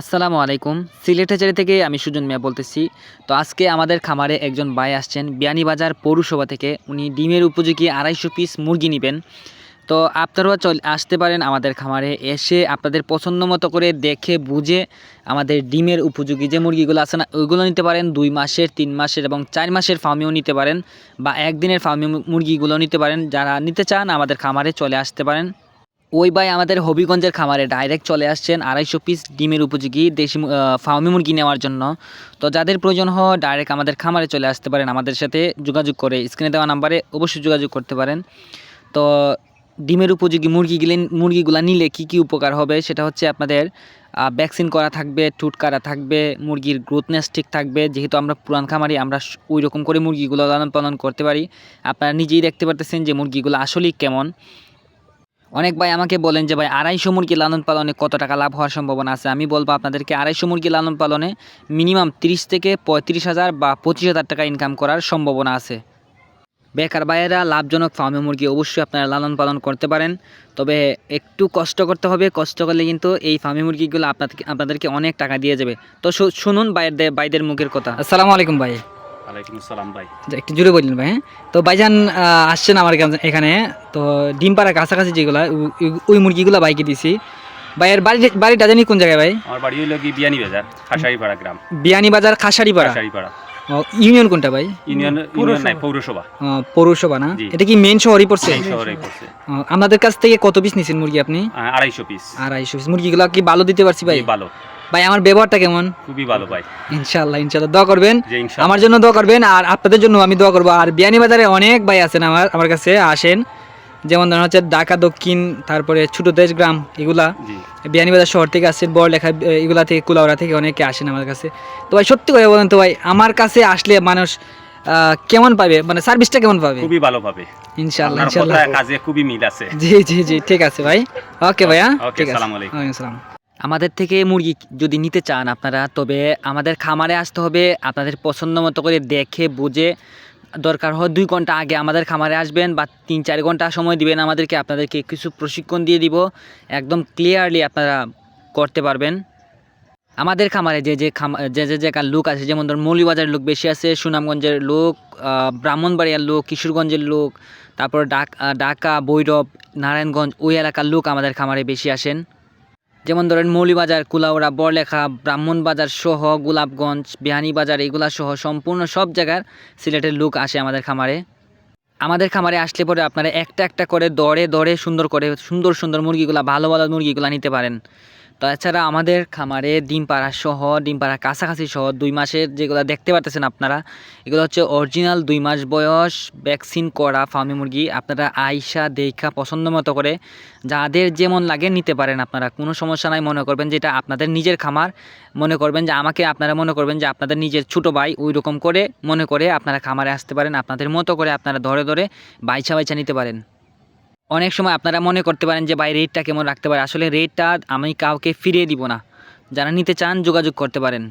আসসালামু আলাইকুম। সিলেটাচারি থেকে আমি সুজন মিয়া বলতেছি। তো আজকে আমাদের খামারে একজন ভাই আসছেন বিয়ানীবাজার পৌরসভা থেকে। উনি ডিমের উপযোগী আড়াইশো পিস মুরগি নেবেন। তো আপনারাও চল আসতে পারেন আমাদের খামারে। এসে আপনাদের পছন্দ মতো করে দেখে বুঝে আমাদের ডিমের উপযোগী যে মুরগিগুলো আছে না, ওইগুলো নিতে পারেন। দুই মাসের, তিন মাসের এবং চার মাসের ফার্মেও নিতে পারেন। বা একদিনের ফার্মে মুরগিগুলো নিতে পারেন। যারা নিতে চান আমাদের খামারে চলে আসতে পারেন। ওই ভাই আমাদের হবিগঞ্জের খামারে ডাইরেক্ট চলে আসছেন আড়াইশো পিস ডিমের উপযোগী দেশি ফার্মি মুরগি নেওয়ার জন্য। তো যাদের প্রয়োজন হয় ডাইরেক্ট আমাদের খামারে চলে আসতে পারেন, আমাদের সাথে যোগাযোগ করে স্ক্রিনে দেওয়া নাম্বারে অবশ্যই যোগাযোগ করতে পারেন। তো ডিমের উপযোগী মুরগিগুলি, মুরগিগুলা নিলে কি কি উপকার হবে? সেটা হচ্ছে আপনাদের ভ্যাকসিন করা থাকবে টুট কাটা থাকবে, মুরগির গ্রোথনেস ঠিক থাকবে। যেহেতু আমরা পুরান খামারি, আমরা ওই রকম করে মুরগিগুলো লালন পালন করতে পারি। আপনারা নিজেই দেখতে পারতেছেন যে মুরগিগুলো আসলেই কেমন। অনেক ভাই আমাকে বলেন যে, ভাই, আড়াইশো মুরগি লালন পালনে কত টাকা লাভ হওয়ার সম্ভাবনা আছে? আমি বলব আপনাদেরকে, আড়াইশো মুরগি লালন পালনে মিনিমাম তিরিশ থেকে পঁয়ত্রিশ হাজার বা পঁচিশ হাজার টাকা ইনকাম করার সম্ভাবনা আছে। বেকার ভাইয়েরা, লাভজনক ফার্মে মুরগি অবশ্যই আপনারা লালন পালন করতে পারেন। তবে একটু কষ্ট করতে হবে, কষ্ট করলে কিন্তু এই ফার্মে মুরগিগুলো আপনাদেরকে আপনাদেরকে অনেক টাকা দিয়ে যাবে। তো শুনুন ভাইয়ের ভাইদের মুখের কথা। আসসালামু আলাইকুম ভাই। ওয়ালাইকুম আসসালাম ভাই। একটু জুড়ে বললেন ভাই হ্যাঁ? তো ভাইজান আসছেন আমার এখানে। তো ডিম পাড়া কাছাকাছি যেগুলো ওই মুরগিগুলো বাইকে দিছি। ভাইয়ের বাড়ি বাড়িটা জানি কোন জায়গায় ভাই? আমার বাড়ি হইল কি বিয়ানি বাজার খাসারিপাড়া গ্রাম। খাসারিপাড়া ও, ইউনিয়ন কোনটা ভাই? ইউনিয়ন ইউনিয়ন নাই পৌরসভা। পৌরসভা। না? এটা কি মেন শহরই পড়ছে? আপনাদের কাছ থেকে কত পিস নিছেন মুরগি আপনি? আহ, আড়াইশো পিস আড়াইশো পিস মুরগিগুলো কি ভালো দিতে পারছি ভাই? ভালো ভাই আমার ব্যবহারটা কেমন? খুবই ভালো ভাই। ইনশাল্লাহ ইনশাল্লাহ দোয়া করবেন। আমার জন্য দোয়া করবেন আর আপনাদের জন্য আমি দোয়া করব। আর বিয়ানীবাজারে অনেক ভাই আছেন আমার আমার কাছে আসেন। যেমন ধরেন হচ্ছে ঢাকা দক্ষিণ তারপরে ছোট দেশগ্রাম এগুলা। জি। বিয়ানীবাজার শহর থেকে আসছেন বড়লেখা এগুলা থেকে কুলাউড়া থেকে অনেকে আসেন আমার কাছে। তো ভাই সত্যি করে বলেন তো ভাই আমার কাছে আসলে মানুষ আহ, কেমন পাবে? মানে সার্ভিসটা কেমন পাবে? খুবই ভালো পাবে। ইনশাল্লাহ আপনার ইনশাল্লাহ কাজে খুবই মিল আছে। জি জি জি ঠিক আছে ভাই। ওকে ভাইয়া ওকে, ঠিক আছে। আসসালামু আলাইকুম। ওয়ালাইকুম আসসালাম। আমাদের থেকে মুরগি যদি নিতে চান আপনারা, তবে আমাদের খামারে আসতে হবে। আপনাদের পছন্দ মতো করে দেখে, বুঝে দরকার হয় দুই ঘণ্টা আগে আমাদের খামারে আসবেন বা তিন চার ঘণ্টা সময় দিবেন আমাদেরকে। আপনাদেরকে কিছু প্রশিক্ষণ দিয়ে দিব, একদম ক্লিয়ারলি আপনারা করতে পারবেন। আমাদের খামারে যে যে খামা, যে যে জায়গার লোক আছে, যেমন ধর মৌলিবাজারের লোক বেশি আছে, সুনামগঞ্জের লোক ব্রাহ্মণবাড়িয়ার লোক, কিশোরগঞ্জের লোক, তারপর ডাক ভৈরব, নারায়ণগঞ্জ, ওই এলাকার লোক আমাদের খামারে বেশি আসেন। যেমন ধরেন মৌলিবাজার, কুলাউড়া, বড়লেখা, ব্রাহ্মণবাজার সহ গোলাপগঞ্জ, বিহানীবাজার এগুলা সহ সম্পূর্ণ সব জায়গার সিলেটের লোক আসে আমাদের খামারে। আমাদের খামারে আসলে পরে আপনারা একটা একটা করে দরে দরে সুন্দর করে সুন্দর সুন্দর মুরগিগুলা, ভালো ভালো মুরগিগুলা নিতে পারেন। তাছাড়া আমাদের খামারে ডিম পাড়া সহ, ডিম পাড়া কাছাকাছি সহ দুই মাসের যেগুলো দেখতে পারতেছেন আপনারা, এগুলো হচ্ছে অরিজিনাল দুই মাস বয়স ভ্যাকসিন করা ফার্মি মুরগি। আপনারা আইসা দেখা পছন্দ মতো করে যাদের যেমন লাগে নিতে পারেন আপনারা। কোনো সমস্যা নাই, মনে করবেন যেটা আপনাদের নিজের খামার। মনে করবেন যে আমাকে আপনারা মনে করবেন যে আপনাদের নিজের ছোটো ভাই ওই রকম করে মনে করে আপনারা খামারে আসতে পারেন। আপনাদের মতো করে আপনারা ধরে ধরে বাইছা বাইছা নিতে পারেন। অনেক সময় আপনারা মনে করতে পারেন যে, ভাই রেটটা কেমন রাখতে পারে? আসলে রেটটা আমি কাউকে ফিরিয়ে দিব না। যারা নিতে চান, যোগাযোগ করতে পারেন।